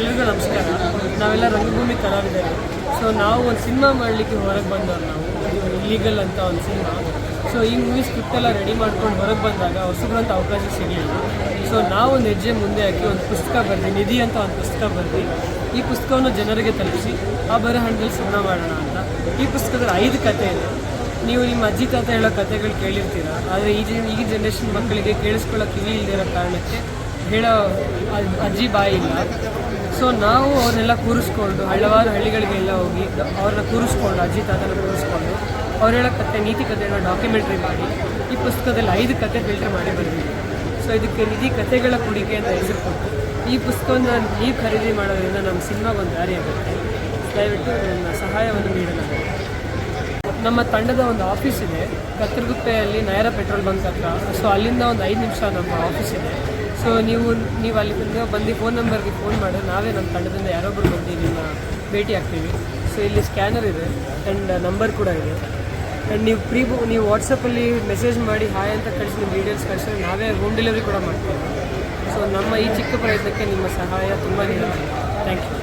ಎಲ್ರಿಗೂ ನಮಸ್ಕಾರ. ನಾವೆಲ್ಲ ರಂಗಭೂಮಿ ಕಲಾವಿದರು. ಸೊ ನಾವು ಒಂದು ಸಿನಿಮಾ ಮಾಡಲಿಕ್ಕೆ ಹೊರಗೆ ಬಂದವ್ರು ನಾವು. ಇಲ್ಲಿಗಲ್ ಅಂತ ಒಂದು ಸಿನಿಮಾ. ಸೊ ಈ ಮೂವಿ ಸ್ಕ್ರಿಪ್ಟ್ ಎಲ್ಲ ರೆಡಿ ಮಾಡ್ಕೊಂಡು ಹೊರಗೆ ಬಂದಾಗ ಹೊಸಬ್ರಂತ ಅವಕಾಶ ಸಿಗಲಿಲ್ಲ. ಸೊ ನಾವು ಒಂದು ಹೆಜ್ಜೆ ಮುಂದೆ ಹಾಕಿ ಒಂದು ಪುಸ್ತಕ ಬರೆದು, ನಿಧಿ ಅಂತ ಒಂದು ಪುಸ್ತಕ ಬರೆದು, ಈ ಪುಸ್ತಕವನ್ನು ಜನರಿಗೆ ತಲುಪಿಸಿ, ಆ ಬರಹಣ್ಣಲ್ಲಿ ಸಿನಿಮಾ ಮಾಡೋಣ ಅಂತ. ಈ ಪುಸ್ತಕದಲ್ಲಿ ಐದು ಕತೆ ಇದೆ. ನೀವು ನಿಮ್ಮ ಅಜ್ಜಿ ತಾತ ಹೇಳೋ ಕತೆಗಳು ಕೇಳಿರ್ತೀರ. ಆದರೆ ಈ ಜನ, ಈ ಜನ್ರೇಷನ್ ಮಕ್ಕಳಿಗೆ ಕೇಳಿಸ್ಕೊಳ್ಳೋ ಕಿವಿ ಇಲ್ದಿರೋ ಕಾರಣಕ್ಕೆ ಹೇಳೋ ಅಜ್- ಅಜ್ಜಿ ಬಾಯಿ ಇಲ್ಲ. ಸೊ ನಾವು ಅವ್ರನ್ನೆಲ್ಲ ಕೂರಿಸ್ಕೊಂಡು ಹಲವಾರು ಹಳ್ಳಿಗಳಿಗೆಲ್ಲ ಹೋಗಿ ಅವ್ರನ್ನ ಕೂರಿಸ್ಕೊಂಡು ಅಜ್ಜಿ ತಾತನ ಕೂರಿಸ್ಕೊಂಡು, ಅವ್ರು ಹೇಳೋ ಕತೆ, ನೀತಿ ಕಥೆಗಳ ಡಾಕ್ಯುಮೆಂಟ್ರಿ ಮಾಡಿ, ಈ ಪುಸ್ತಕದಲ್ಲಿ ಐದು ಕತೆ ಫಿಲ್ಟರ್ ಮಾಡಿ ಬಂದಿದ್ದೀವಿ ಸೊ ಇದಕ್ಕೆ ನಿಧಿ ಕಥೆಗಳ ಕುಡಿಕೆ ಅಂತ ಹೆಸರು ಕೊಟ್ಟು, ಈ ಪುಸ್ತಕವನ್ನು ನೀವು ಖರೀದಿ ಮಾಡೋದ್ರಿಂದ ನಮ್ಮ ಸಿನಿಮಾಗೊಂದು ದಾರಿ ಆಗುತ್ತೆ. ದಯವಿಟ್ಟು ನನ್ನ ಸಹಾಯವನ್ನು ನೀಡಲಾಗುತ್ತೆ ನಮ್ಮ ತಂಡದ ಒಂದು ಆಫೀಸ್ ಇದೆ, ಕತ್ತರಗುಪ್ಪೆಯಲ್ಲಿ ನಯರ ಪೆಟ್ರೋಲ್ ಬಂಕ್ ಹತ್ರ. ಸೊ ಅಲ್ಲಿಂದ ಒಂದು ಐದು ನಿಮಿಷ ನಮ್ಮ ಆಫೀಸ್ ಇದೆ. ಸೊ ನೀವು ನೀವು ಅಲ್ಲಿಂದ ಬಂದು ಫೋನ್ ನಂಬರ್ಗೆ ಫೋನ್ ಮಾಡಿ. ನಾವೇ ನಮ್ಮ ತಂಡದಿಂದ ಯಾರೊಬ್ಬರು ಬಂದು ನಿಮ್ಮ ಭೇಟಿ ಆಗ್ತೀವಿ. ಸೊ ಇಲ್ಲಿ ಸ್ಕ್ಯಾನರ್ ಇದೆ. ಆ್ಯಂಡ್ ನಂಬರ್ ಕೂಡ ಇದೆ. ಆ್ಯಂಡ್ ನೀವು ಪ್ರೀ ಬು ನೀವು ವಾಟ್ಸಪ್ಪಲ್ಲಿ ಮೆಸೇಜ್ ಮಾಡಿ ಹಾಯ್ ಅಂತ ಕಳಿಸಿ ನಿಮ್ಮ ಡೀಟೇಲ್ಸ್ ಕಳಿಸಿದ್ರೆ ನಾವೇ ಹೋಮ್ ಡೆಲಿವರಿ ಕೂಡ ಮಾಡ್ತೀವಿ. ಸೊ ನಮ್ಮ ಈ ಚಿಕ್ಕ ಪ್ರಯತ್ನಕ್ಕೆ ನಿಮ್ಮ ಸಹಾಯ ತುಂಬ ಥ್ಯಾಂಕ್ ಯು